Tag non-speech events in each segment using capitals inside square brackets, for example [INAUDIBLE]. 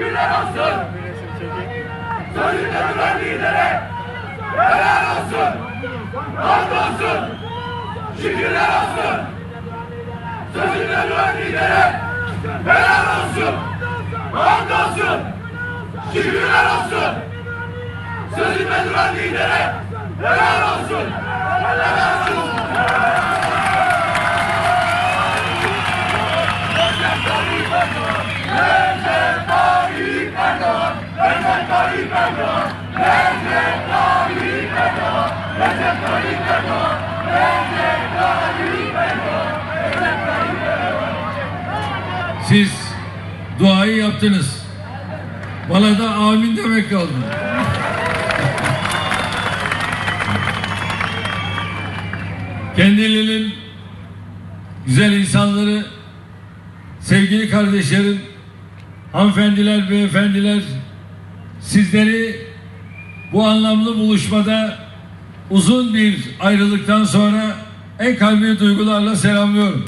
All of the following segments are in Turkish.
Şükürler olsun. Sözünde duran lidere helal olsun. Hamdolsun. Şükürler olsun. Sözünde duran lidere helal olsun. Hamdolsun. Şükürler olsun. Sözünde duran lidere helal olsun. Helal olsun. Recep Tayyip Erdoğan, Recep Tayyip Erdoğan, Recep Tayyip Erdoğan. Siz duayı yaptınız. Bana da amin demek kaldı. Kendilerinin güzel insanları, sevgili kardeşlerim, hanımefendiler, beyefendiler, sizleri bu anlamlı buluşmada uzun bir ayrılıktan sonra en kalbi duygularla selamlıyorum.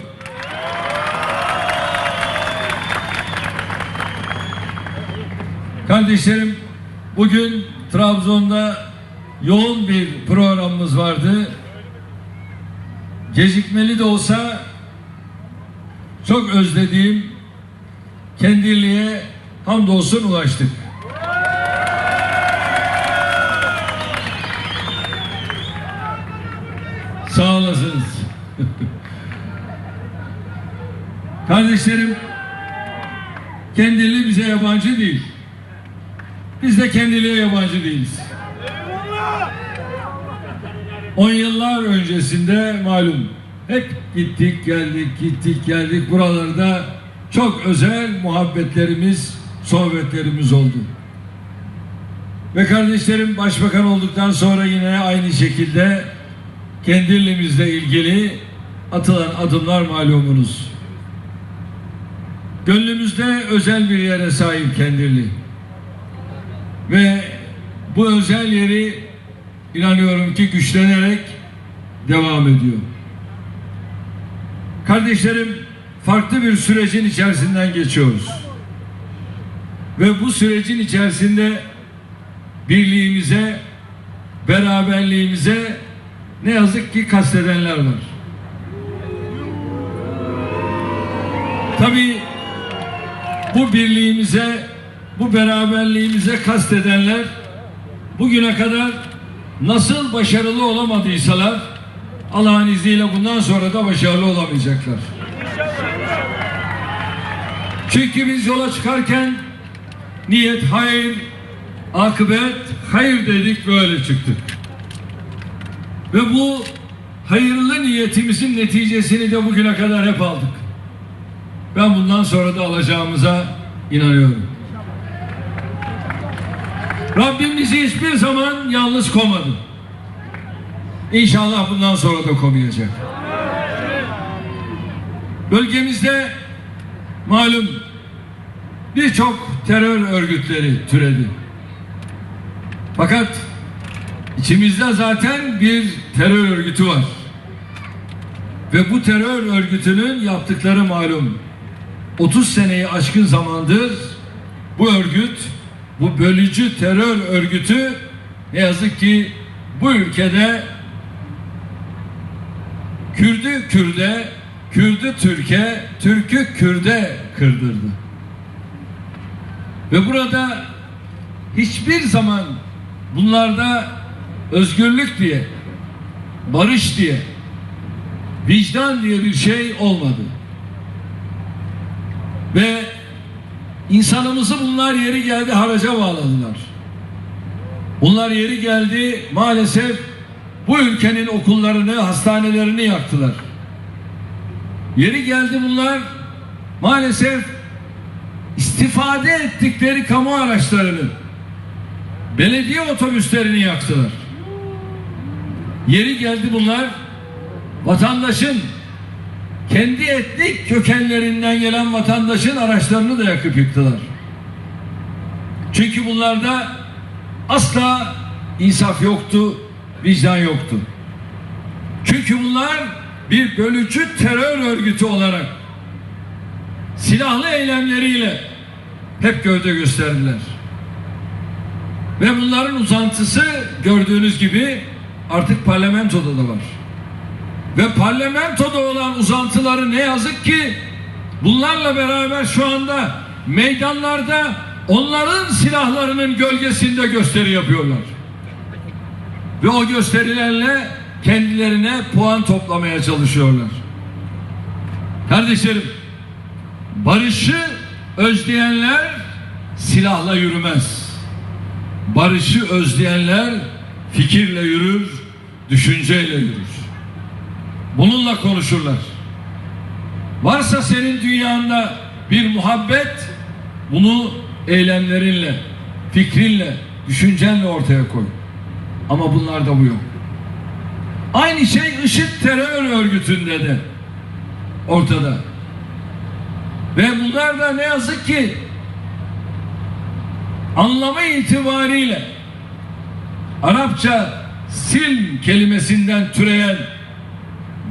Kardeşlerim bugün Trabzon'da yoğun bir programımız vardı. Gecikmeli de olsa çok özlediğim Kendirli'ye hamdolsun ulaştık. [LAUGHS] Kardeşlerim Kendili bize yabancı değil. Biz de kendiliğe yabancı değiliz. On yıllar öncesinde malum hep gittik geldik gittik geldik buralarda çok özel muhabbetlerimiz sohbetlerimiz oldu. Ve kardeşlerim başbakan olduktan sonra yine aynı şekilde kendilimizle ilgili atılan adımlar malumunuz. Gönlümüzde özel bir yere sahip Kendirli. Ve bu özel yeri inanıyorum ki güçlenerek devam ediyor. Kardeşlerim farklı bir sürecin içerisinden geçiyoruz. Ve bu sürecin içerisinde birliğimize, beraberliğimize ne yazık ki kastedenler var. Tabii bu birliğimize, bu beraberliğimize kastedenler bugüne kadar nasıl başarılı olamadıysalar Allah'ın izniyle bundan sonra da başarılı olamayacaklar. Çünkü biz yola çıkarken niyet hayır, akıbet hayır dedik böyle çıktık. Ve bu hayırlı niyetimizin neticesini de bugüne kadar hep aldık. Ben bundan sonra da alacağımıza inanıyorum. Rabbim bizi hiçbir zaman yalnız komadı. İnşallah bundan sonra da komayacak. Bölgemizde malum birçok terör örgütleri türedi. Fakat içimizde zaten bir terör örgütü var. Ve bu terör örgütünün yaptıkları malum. 30 seneyi aşkın zamandır bu örgüt, bu bölücü terör örgütü ne yazık ki bu ülkede Kürdü Kürde, Kürdü Türkiye, Türk'ü Kürde kırdırdı. Ve burada hiçbir zaman bunlarda özgürlük diye, barış diye, vicdan diye bir şey olmadı. Ve insanımızı bunlar yeri geldi haraca bağladılar. Bunlar yeri geldi maalesef bu ülkenin okullarını, hastanelerini yaktılar. Yeri geldi bunlar maalesef istifade ettikleri kamu araçlarını, belediye otobüslerini yaktılar. Yeri geldi bunlar vatandaşın kendi etnik kökenlerinden gelen vatandaşın araçlarını da yakıp yıktılar. Çünkü bunlarda asla insaf yoktu, vicdan yoktu. Çünkü bunlar bir bölücü terör örgütü olarak silahlı eylemleriyle hep gövde gösterdiler. Ve bunların uzantısı gördüğünüz gibi artık parlamentoda da var. Ve parlamentoda olan uzantıları ne yazık ki bunlarla beraber şu anda meydanlarda onların silahlarının gölgesinde gösteri yapıyorlar. Ve o gösterilerle kendilerine puan toplamaya çalışıyorlar. Kardeşlerim, barışı özleyenler silahla yürümez. Barışı özleyenler fikirle yürür, düşünceyle yürür. Bununla konuşurlar. Varsa senin dünyanda bir muhabbet, bunu eylemlerinle, fikrinle, düşüncenle ortaya koy. Ama bunlarda bu yok. Aynı şey IŞİD terör örgütünde de ortada. Ve bunlar da ne yazık ki anlamı itibariyle Arapça silm kelimesinden türeyen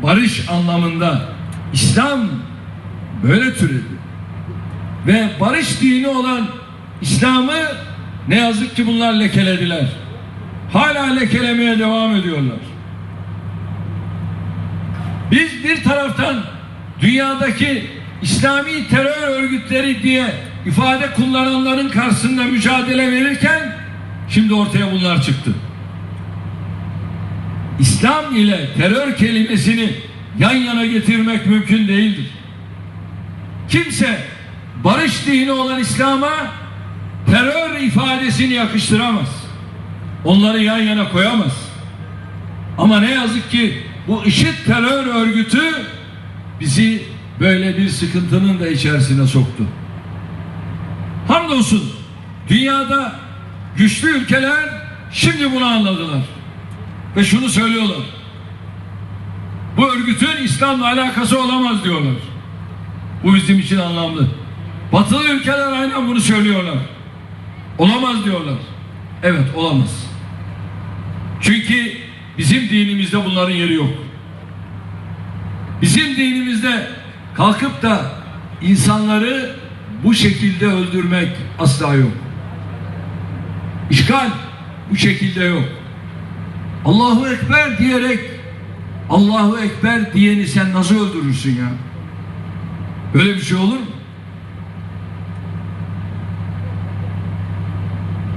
barış anlamında İslam böyle türedi. Ve barış dini olan İslam'ı ne yazık ki bunlar lekelediler. Hala lekelemeye devam ediyorlar. Biz bir taraftan dünyadaki İslami terör örgütleri diye ifade kullananların karşısında mücadele verirken şimdi ortaya bunlar çıktı. İslam ile terör kelimesini yan yana getirmek mümkün değildir. Kimse barış dini olan İslam'a terör ifadesini yakıştıramaz. Onları yan yana koyamaz. Ama ne yazık ki bu IŞİD terör örgütü bizi böyle bir sıkıntının da içerisine soktu. Hamdolsun dünyada güçlü ülkeler şimdi bunu anladılar. Ve şunu söylüyorlar. Bu örgütün İslam'la alakası olamaz diyorlar. Bu bizim için anlamlı. Batılı ülkeler aynen bunu söylüyorlar. Olamaz diyorlar. Evet olamaz. Çünkü bizim dinimizde bunların yeri yok. Bizim dinimizde kalkıp da insanları bu şekilde öldürmek asla yok. İşgal bu şekilde yok. Allahu Ekber diyerek Allahu Ekber diyeni sen nasıl öldürürsün ya? Böyle bir şey olur mu?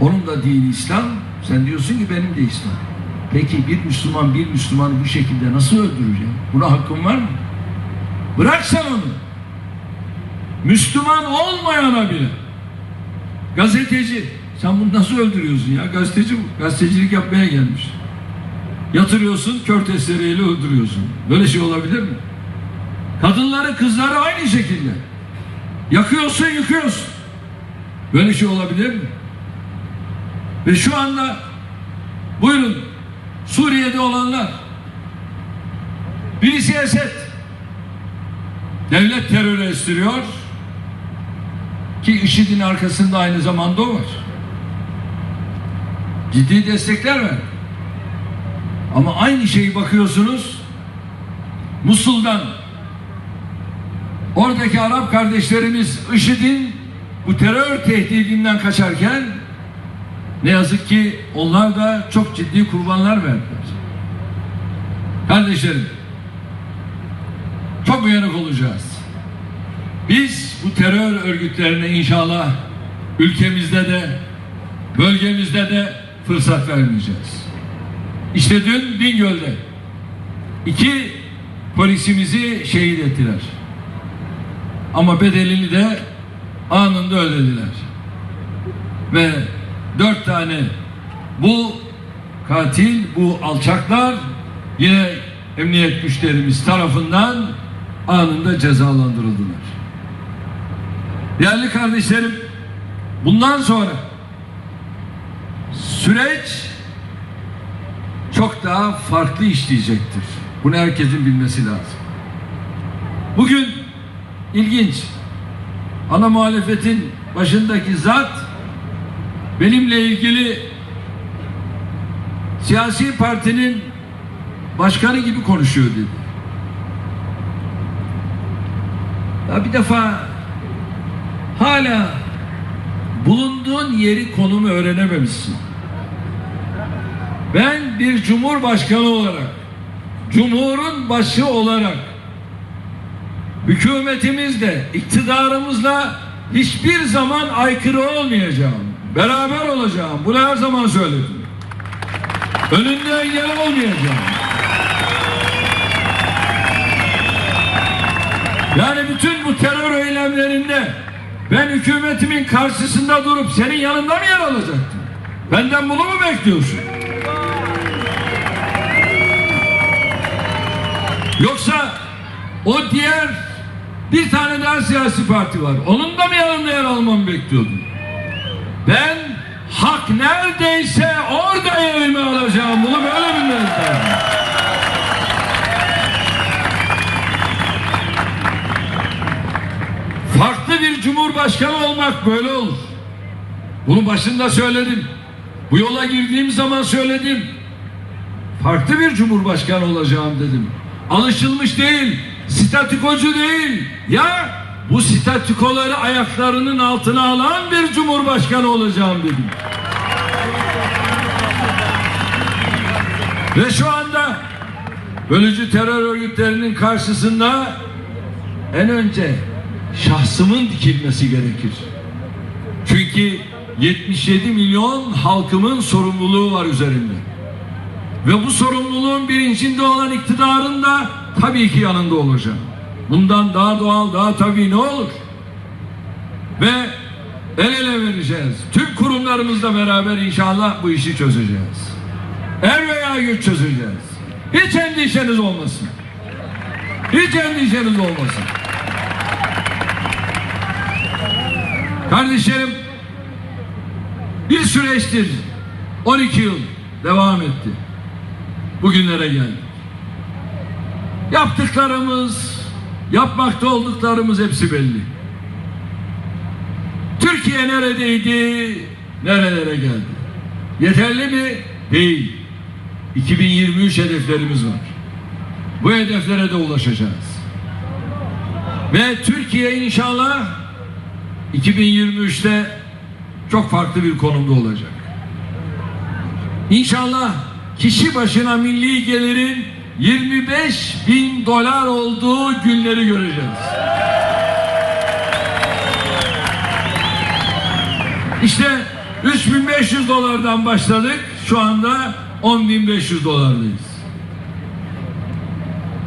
Onun da dini İslam. Sen diyorsun ki benim de İslam. Peki bir Müslüman bir Müslümanı bu şekilde nasıl öldürür ya? Buna hakkın var mı? Bırak sen onu. Müslüman olmayana bile. Gazeteci. Sen bunu nasıl öldürüyorsun ya? Gazeteci bu. Gazetecilik yapmaya gelmiş. Yatırıyorsun, kör testereyle öldürüyorsun. Böyle şey olabilir mi? Kadınları, kızları aynı şekilde. Yakıyorsun, yıkıyorsun. Böyle şey olabilir mi? Ve şu anda buyurun Suriye'de olanlar birisi Esed devlet terörü estiriyor ki IŞİD'in arkasında aynı zamanda o var. Ciddi destekler var. Ama aynı şeyi bakıyorsunuz Musul'dan oradaki Arap kardeşlerimiz IŞİD'in bu terör tehdidinden kaçarken ne yazık ki onlar da çok ciddi kurbanlar verdiler. Kardeşlerim çok uyanık olacağız. Biz bu terör örgütlerine inşallah ülkemizde de bölgemizde de fırsat vermeyeceğiz. İşte dün Bingöl'de iki polisimizi şehit ettiler. Ama bedelini de anında ödediler. Ve dört tane bu katil, bu alçaklar yine emniyet güçlerimiz tarafından anında cezalandırıldılar. Değerli kardeşlerim, bundan sonra süreç çok daha farklı işleyecektir. Bunu herkesin bilmesi lazım. Bugün ilginç. Ana muhalefetin başındaki zat benimle ilgili siyasi partinin başkanı gibi konuşuyor dedi. Ya bir defa hala bulunduğun yeri konumu öğrenememişsin. Ben bir cumhurbaşkanı olarak, cumhurun başı olarak, hükümetimizle, iktidarımızla hiçbir zaman aykırı olmayacağım. Beraber olacağım. Bunu her zaman söyledim. Önünde engel olmayacağım. Yani bütün bu terör eylemlerinde ben hükümetimin karşısında durup senin yanında mı yer alacaktım? Benden bunu mu bekliyorsun? Yoksa o diğer bir tane daha siyasi parti var. Onun da mı yanında yer almamı bekliyordun? Ben hak neredeyse orada yerimi alacağım. Bunu böyle bilmeniz lazım. Farklı bir cumhurbaşkanı olmak böyle olur. Bunu başında söyledim. Bu yola girdiğim zaman söyledim. Farklı bir cumhurbaşkanı olacağım dedim. Alışılmış değil, statikocu değil. Ya bu statikoları ayaklarının altına alan bir cumhurbaşkanı olacağım dedim. Ve şu anda bölücü terör örgütlerinin karşısında en önce şahsımın dikilmesi gerekir. Çünkü 77 milyon halkımın sorumluluğu var üzerinde. Ve bu sorumluluğun bilincinde olan iktidarın da tabii ki yanında olacağım. Bundan daha doğal, daha tabii ne olur? Ve el ele vereceğiz. Tüm kurumlarımızla beraber inşallah bu işi çözeceğiz. Er veya güç çözeceğiz. Hiç endişeniz olmasın. Hiç endişeniz olmasın. Kardeşlerim bir süreçtir 12 yıl devam etti. Bugünlere geldik. Yaptıklarımız, yapmakta olduklarımız hepsi belli. Türkiye neredeydi, nerelere geldi? Yeterli mi? Değil. 2023 hedeflerimiz var. Bu hedeflere de ulaşacağız. Ve Türkiye inşallah 2023'te çok farklı bir konumda olacak. İnşallah kişi başına milli gelirin 25 bin dolar olduğu günleri göreceğiz. İşte 3500 dolardan başladık. Şu anda 10.500 dolardayız.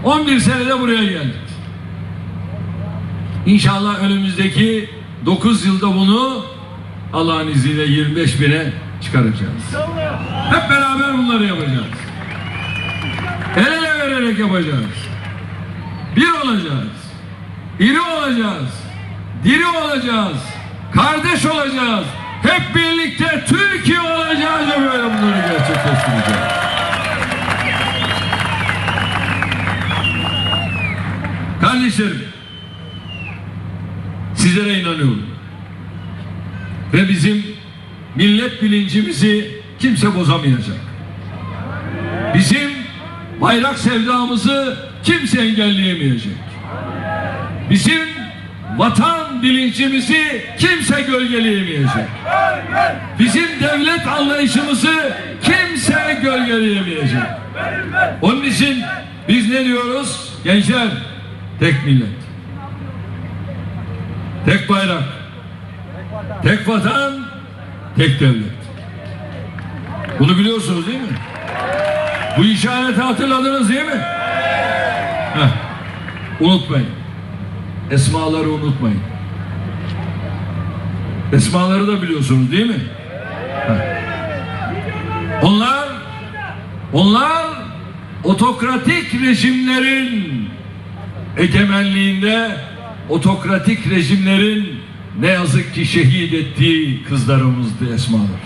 11 senede buraya geldik. İnşallah önümüzdeki 9 yılda bunu Allah'ın izniyle 25 bine çıkaracağız. Hep beraber bunları yapacağız. El ele vererek yapacağız. Bir olacağız. İri olacağız. Diri olacağız. Kardeş olacağız. Hep birlikte Türkiye olacağız ve böyle bunları gerçekleştireceğiz. Kardeşlerim, sizlere inanıyorum. Ve bizim millet bilincimizi kimse bozamayacak. Bizim bayrak sevdamızı kimse engelleyemeyecek. Bizim vatan bilincimizi kimse gölgeleyemeyecek. Bizim devlet anlayışımızı kimse gölgeleyemeyecek. Onun için biz ne diyoruz? Gençler, tek millet. Tek bayrak. Tek vatan, tek devlet. Bunu biliyorsunuz değil mi? Bu işareti hatırladınız değil mi? Heh. Unutmayın. Esmaları unutmayın. Esmaları da biliyorsunuz değil mi? Heh. Onlar onlar otokratik rejimlerin egemenliğinde otokratik rejimlerin ne yazık ki şehit ettiği kızlarımızdı esmalar.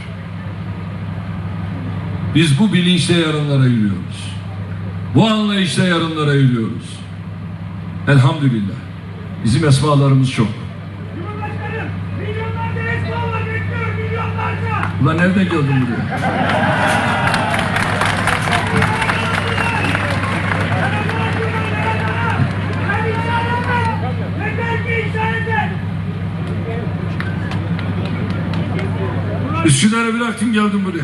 Biz bu bilinçle yarınlara yürüyoruz. Bu anlayışla yarınlara yürüyoruz. Elhamdülillah. Bizim esmalarımız çok. Ulan nereden gördün buraya? Üsküdar'a bıraktım geldim buraya.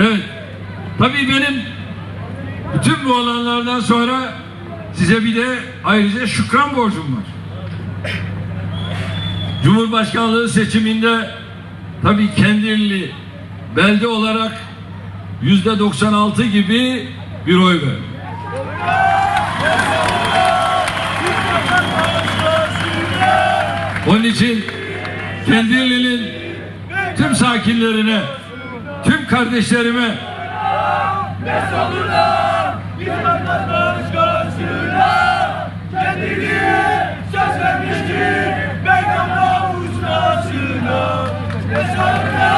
Evet. Tabii benim bütün bu olanlardan sonra size bir de ayrıca şükran borcum var. Cumhurbaşkanlığı seçiminde tabii Kendirli belde olarak yüzde 96 gibi bir oy verdi. Onun için Kendirli'nin tüm sakinlerine, tüm kardeşlerime Kendini söz vermişti Meydanla uçmasına Ne sonra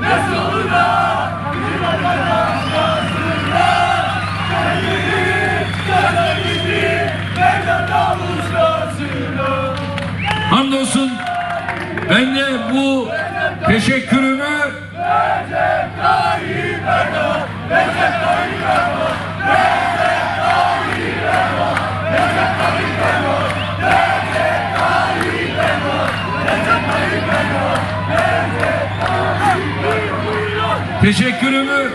ne sonra Bizim vatandaş uçmasına Kendini söz vermişti Meydanla uçmasına hamdolsun ben de bu teşekkürümü Teşekkürümü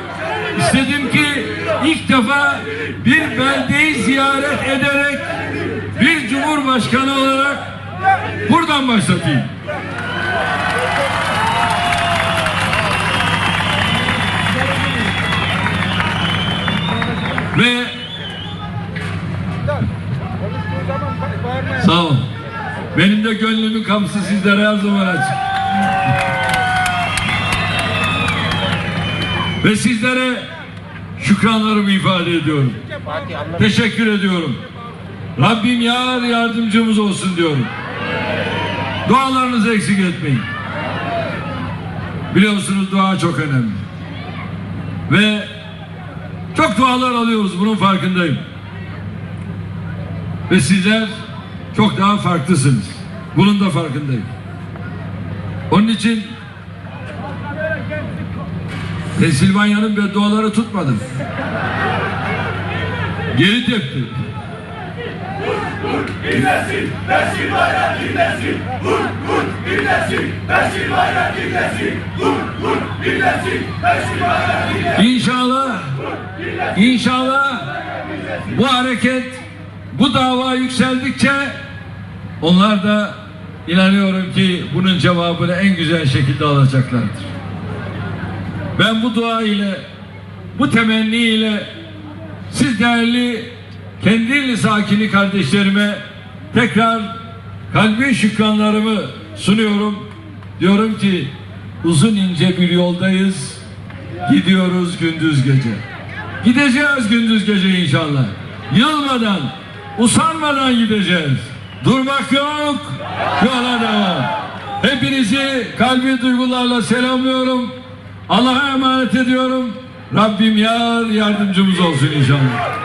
istedim ki ilk defa bir beldeyi ziyaret ederek bir cumhurbaşkanı olarak buradan başlatayım. Ve sağ ol. Benim de gönlümün kapısı sizlere her zaman açık. Ve sizlere şükranlarımı ifade ediyorum. Teşekkür ediyorum. Rabbim yar yardımcımız olsun diyorum. Dualarınızı eksik etmeyin. Biliyorsunuz dua çok önemli. Ve çok dualar alıyoruz bunun farkındayım. Ve sizler çok daha farklısınız. Bunun da farkındayım. Onun için Pensilvanya'nın bedduaları tutmadı. Geri tepti. İnlesin, vur vur vur vur inşallah bu hareket, bu dava yükseldikçe onlar da inanıyorum ki bunun cevabını en güzel şekilde alacaklardır. Ben bu dua ile, bu temenni ile siz değerli Kendilli sakini kardeşlerime tekrar kalbi şükranlarımı sunuyorum. Diyorum ki uzun ince bir yoldayız. Gidiyoruz gündüz gece. Gideceğiz gündüz gece inşallah. Yılmadan, usanmadan gideceğiz. Durmak yok, yola devam. Hepinizi kalbi duygularla selamlıyorum. Allah'a emanet ediyorum. Rabbim yar yardımcımız olsun inşallah.